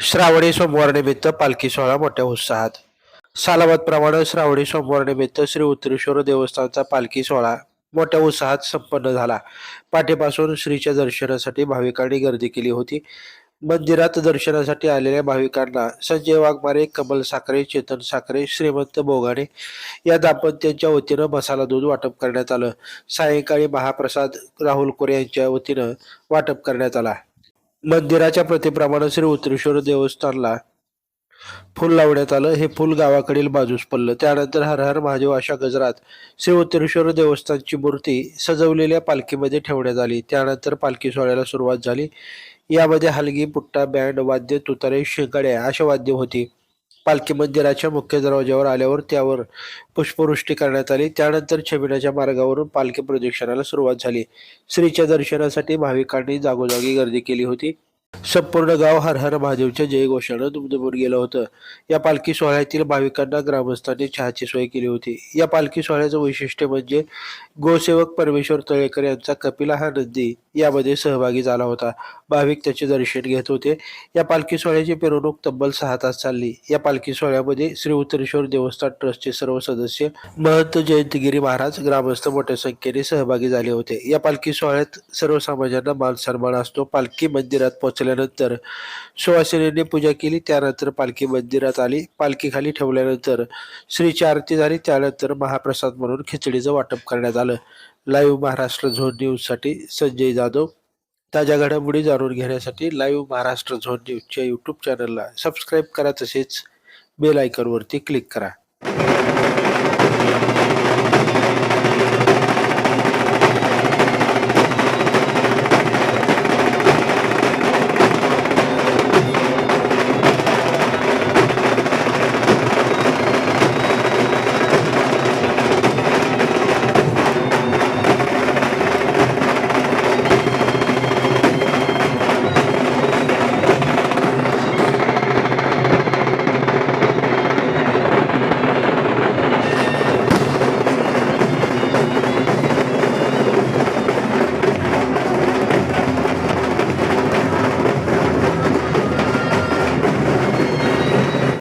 श्रावणी सोमवारनिमित्त पालखी सोहळा मोठ्या उत्साहात. सालावतप्रमाणे श्रावणी सोमवारनिमित्त श्री उत्तरेश्वर देवस्थानचा पालखी सोहळा मोठ्या उत्साहात संपन्न झाला. पाठीपासून श्रीच्या दर्शनासाठी भाविकांनी गर्दी केली होती. मंदिरात दर्शनासाठी आलेल्या भाविकांना संजय वाघमारे कमल साखरे चेतन साखरे श्रीमंत बोगाणे या दाम्पत्यांच्या वतीनं मसाला दूध वाटप करण्यात आलं. सायंकाळी महाप्रसाद राहुल कोरे यांच्या वतीनं वाटप करण्यात आला. मंदिराच्या प्रतीप्रमाणे श्री उत्तरेश्वर देवस्थानला फुल लावण्यात आलं. हे फुल गावाकडील बाजूस पडलं. त्यानंतर हर हर महादेव अशा गजरात श्री उत्तरेश्वर देवस्थानची मूर्ती सजवलेल्या पालखीमध्ये ठेवण्यात आली. त्यानंतर पालखी सोहळ्याला सुरुवात झाली. यामध्ये हलगी पुट्टा बँड वाद्य तुतारे शेंगाड्या अशा वाद्य होती. पालखी मंदिराच्या मुख्य दरवाज्यावर आल्यावर त्यावर पुष्पवृष्टी करण्यात आली. त्यानंतर छबिनाच्या मार्गावरून पालखी प्रदक्षिणाला सुरुवात झाली. श्रीच्या दर्शनासाठी भाविकांनी जागोजागी गर्दी केली होती. संपूर्ण गाव हर हर महादेवच्या जयघोषानं दुमदुमून गेलं होतं. या पालखी सोहळ्यातील भाविकांना ग्रामस्थांनी चहाची सोय केली होती. या पालखी सोहळ्याचं वैशिष्ट्य म्हणजे गोसेवक परमेश्वर तळेकर यांचा कपिला हा नंदी यामध्ये सहभागी झाला होता. भाविक त्याचे दर्शन घेत होते. या पालखी सोहळ्याची मिरवणूक तब्बल सहा तास चालली. या पालखी सोहळ्यामध्ये श्री उत्तरेश्वर देवस्थान ट्रस्टचे सर्व सदस्य महंत जयंतगिरी महाराज ग्रामस्थ मोठ्या संख्येने सहभागी झाले होते. या पालखी सोहळ्यात सर्व समाजांना मान सन्मान असतो. पालखी मंदिरात केल्यानंतर सुवासिनींनी पूजा केली. त्यानंतर पालखी मंदिरात आली. पालखीखाली ठेवल्यानंतर श्रीची आरती झाली त्यानंतर महाप्रसाद म्हणून खिचडीचं वाटप करण्यात आलं. लाईव्ह महाराष्ट्र झोन न्यूजसाठी संजय जाधव. ताज्या घडामोडी जाणून घेण्यासाठी लाईव्ह महाराष्ट्र झोन न्यूजच्या यूट्यूब चॅनलला सबस्क्राईब करा तसेच बेल आयकॉनवरती क्लिक करा.